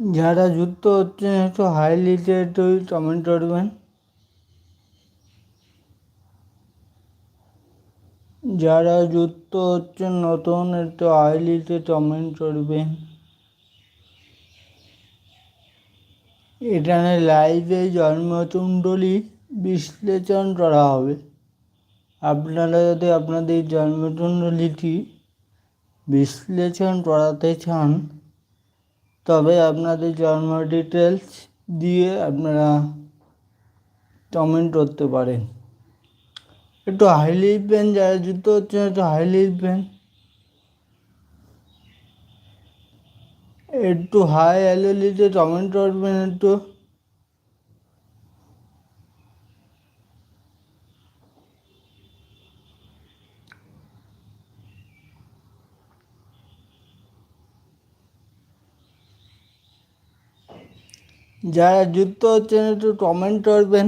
যারা যুক্ত হচ্ছেন একটু একটু কমেন্ট করবেন। যারা যুক্ত হচ্ছেন নতুন একটু হাইলিতে কমেন্ট করবেন। এখানে লাইভে জন্মকুণ্ডলী বিশ্লেষণ করা হবে। আপনারা যদি আপনাদের জন্মকুণ্ডলীটি বিশ্লেষণ করাতে চান তবে আপনাদের জন্ম ডিটেলস দিয়ে আপনারা কমেন্ট করতে পারেন। একটু হাই লিখবেন যারা যুক্ত হচ্ছে একটু হাই লিখবেন একটু হাই হ্যালো লিখে কমেন্ট করবেন একটু। যারা যুক্ত হচ্ছেন, একটু কমেন্ট করবেন।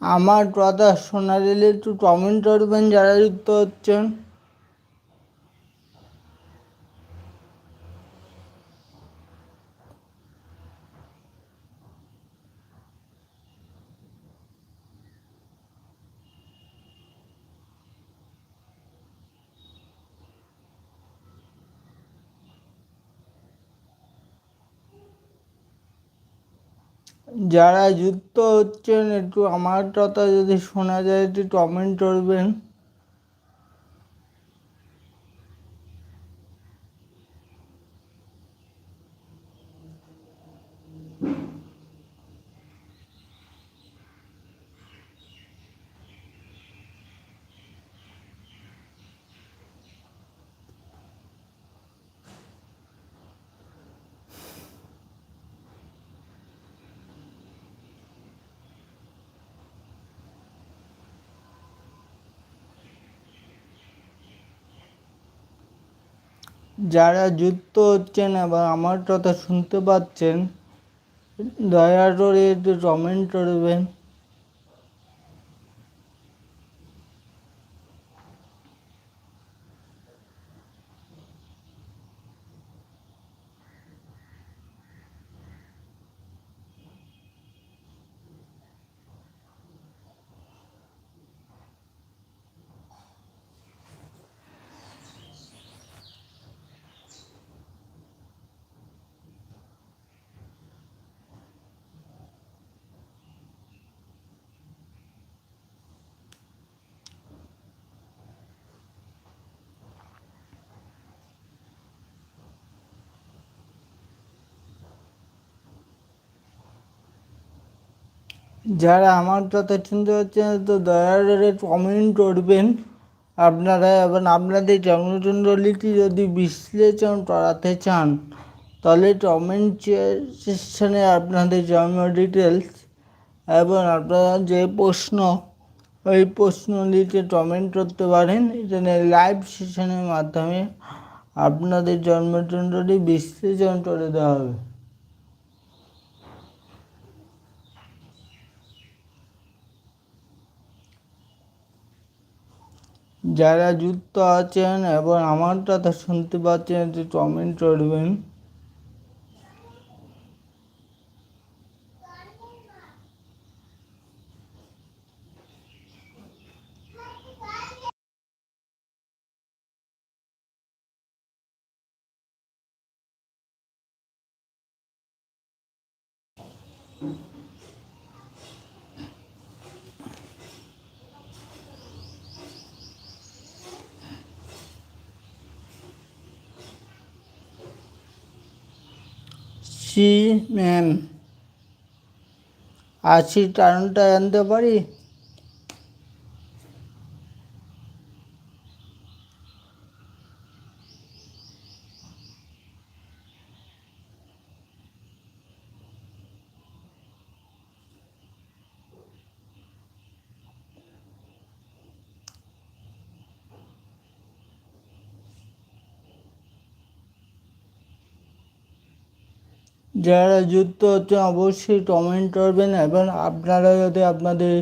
আমার কথা শোনা গেলে একটু কমেন্ট করবেন যারা যুক্ত হচ্ছেন। যারা যুক্ত হচ্ছেন একটু আমার কথা যদি শোনা যায় একটু কমেন্ট করবেন। যারা যুক্ত হচ্ছেন এবং আমার কথা শুনতে পাচ্ছেন দয়া করে একটু কমেন্ট করবেন যারা আমার কথা শুনতে পাচ্ছেন তো দয়া করে কমেন্ট করবেন। আপনারা এবং আপনাদের জন্মকুণ্ডলীটি যদি বিশ্লেষণ করাতে চান, তাহলে কমেন্ট সেকশনে আপনাদের জন্ম ডিটেলস এবং আপনারা যে প্রশ্ন, ওই প্রশ্ন লিখে কমেন্ট করতে পারেন। এখানে লাইভ সেশনের মাধ্যমে আপনাদের জন্মকুণ্ডলী বিশ্লেষণ করে দেওয়া হবে। যারা যুক্ত আছেন এবং আমার কথা শুনতে পাচ্ছেন একটু কমেন্ট করবেন। সি ম্যাম আশি কারণটা আনতে পারি? যারা যুক্ত হচ্ছেন অবশ্যই কমেন্ট করবেন এবং আপনারা যদি আপনাদের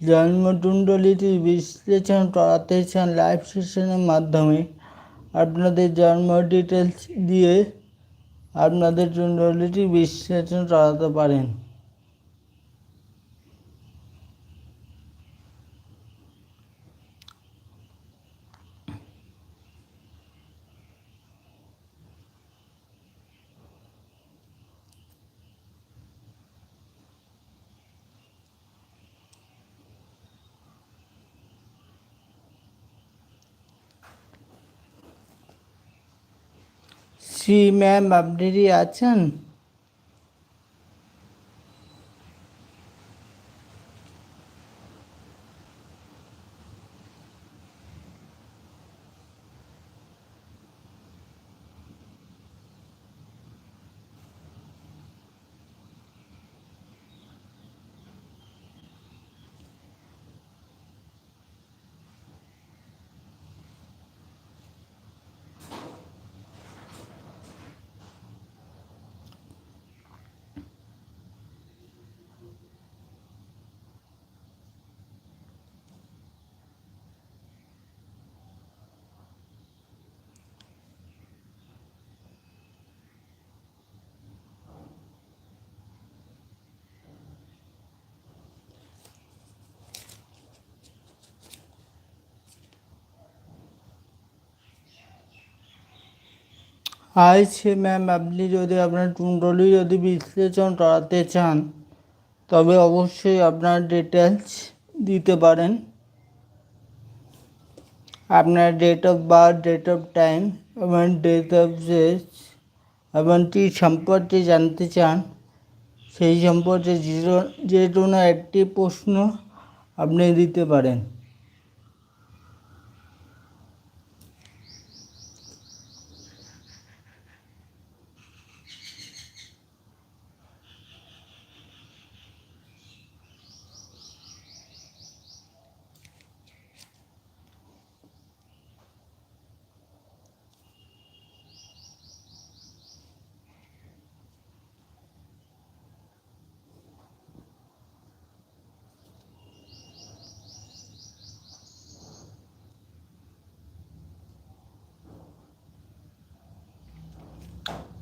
জন্মকুণ্ডলিটি বিশ্লেষণ করাতে চান লাইভ সেশনের মাধ্যমে, আপনাদের জন্ম ডিটেলস দিয়ে আপনাদের কুণ্ডলিটি বিশ্লেষণ করাতে পারেন। সি ম্যাম আপনি আছেন? আছে ম্যাম আপনি যদি আপনার কুণ্ডলী যদি বিশ্লেষণ করাতে চান, তবে অবশ্যই আপনার ডিটেলস দিতে পারেন। আপনার date of birth date of time এবং ডেট অফ ডেথ এবং কি সম্পর্কে জানতে চান, সেই সম্পর্কে যে কোনো একটি প্রশ্ন আপনি দিতে পারেন।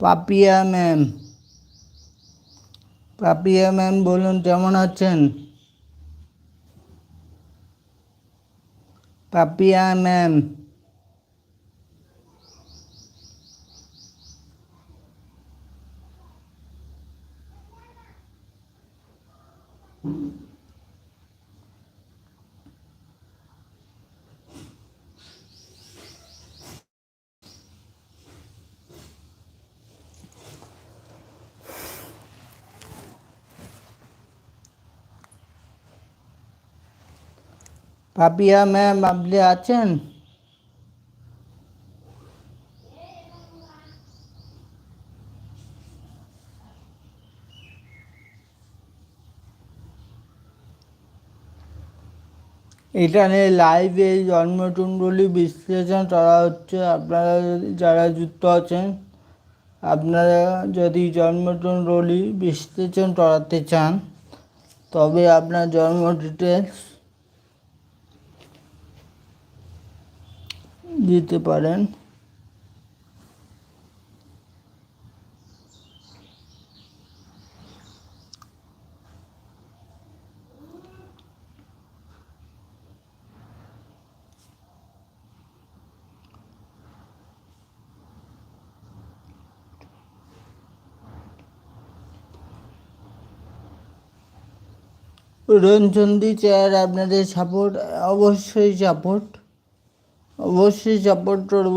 পাপিয়া ম্যাম পাপিয়া ম্যাম বলুন কেমন আছেন? পাপিয়া ম্যাম পাপিয়া ম্যাম আপনি আছেন? এখানে লাইভে জন্মকুণ্ডলী বিশ্লেষণ করা হচ্ছে। আপনারা যারা যুক্ত আছেন, আপনারা যদি জন্মকুণ্ডলী বিশ্লেষণ করাতে চান, তবে আপনার জন্ম ডিটেলস দিতে পারেন। রঞ্জনদি চেয়ার আপনাদের সাপোর্ট অবশ্যই সাপোর্ট অবশ্যই সাপোর্ট করব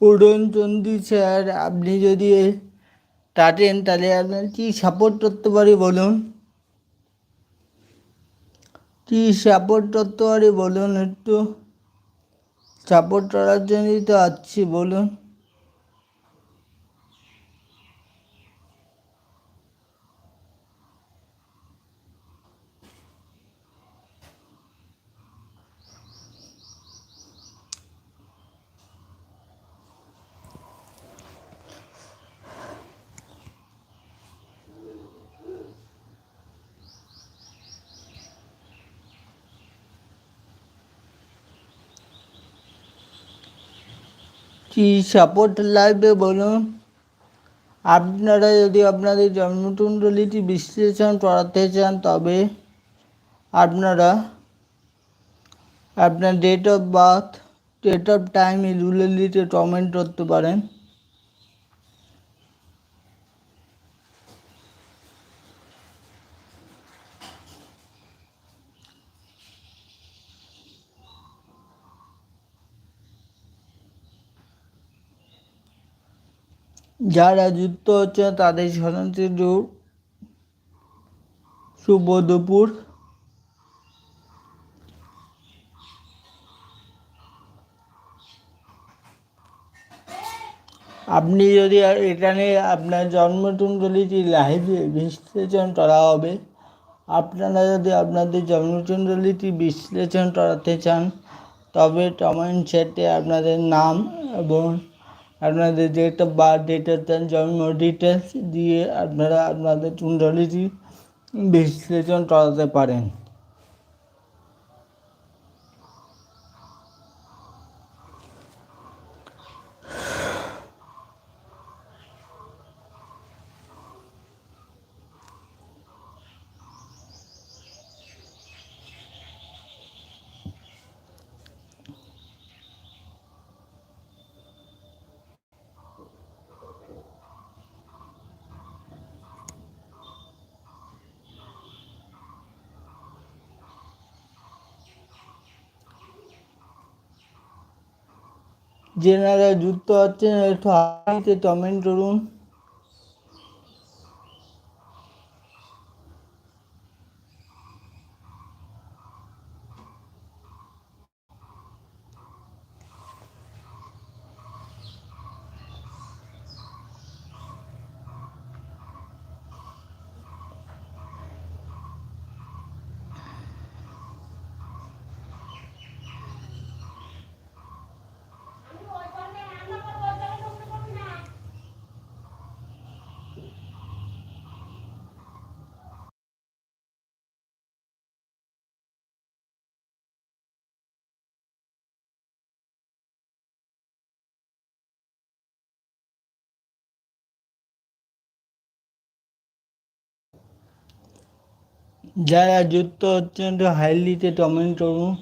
উড়নচন্ডী স্যার আপনি যদি কাটেন তাহলে আপনার কী সাপোর্ট করতে পারি বলুন কী সাপোর্ট করতে বলুন একটু? সাপোর্ট করার জন্যই তো আসছি বলুন। কি সাপোর্ট লাগবে বলুন? আপনারা যদি আপনাদের জন্মকুণ্ডলিটি বিশ্লেষণ করাতে চান তবে আপনারা আপনার date of birth date of time ইরুলেলিতে comment করতে পারেন। যারা যুক্ত হচ্ছে তাদের শুভ দুপুর আপনি যদি এখানে আপনার জন্মকুণ্ডলীটি লাইভে বিশ্লেষণ করা হবে, আপনারা যদি আপনাদের জন্মকুণ্ডলীটি বিশ্লেষণ করাতে চান, তবে কমেন্ট সেটে আপনাদের নাম এবং আপনাদের যে একটা বার্থ ডেট দেন জন্ম ডিটেলস দিয়ে আপনারা আপনাদের কুণ্ডলিটি বিশ্লেষণ করাতে পারেন। যেনারা যুক্ত হচ্ছেন একটু হাতে কমেন্ট করুন। যারা যুক্ত হচ্ছেন তো হাইলিতে কমেন্ট করুন।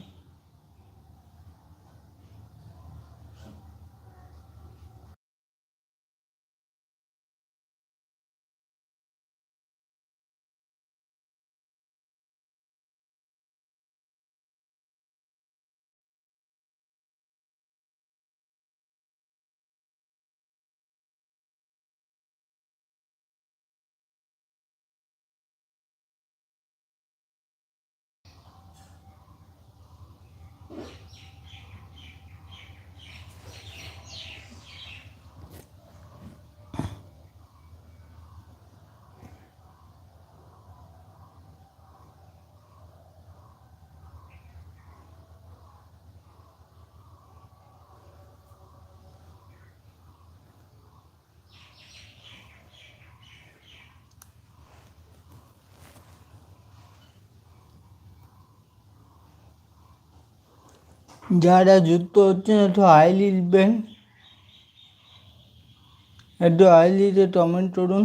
যারা যুক্ত হচ্ছে না একটু হাই লিখবেন একটু আই লিখে কমেন্ট করুন।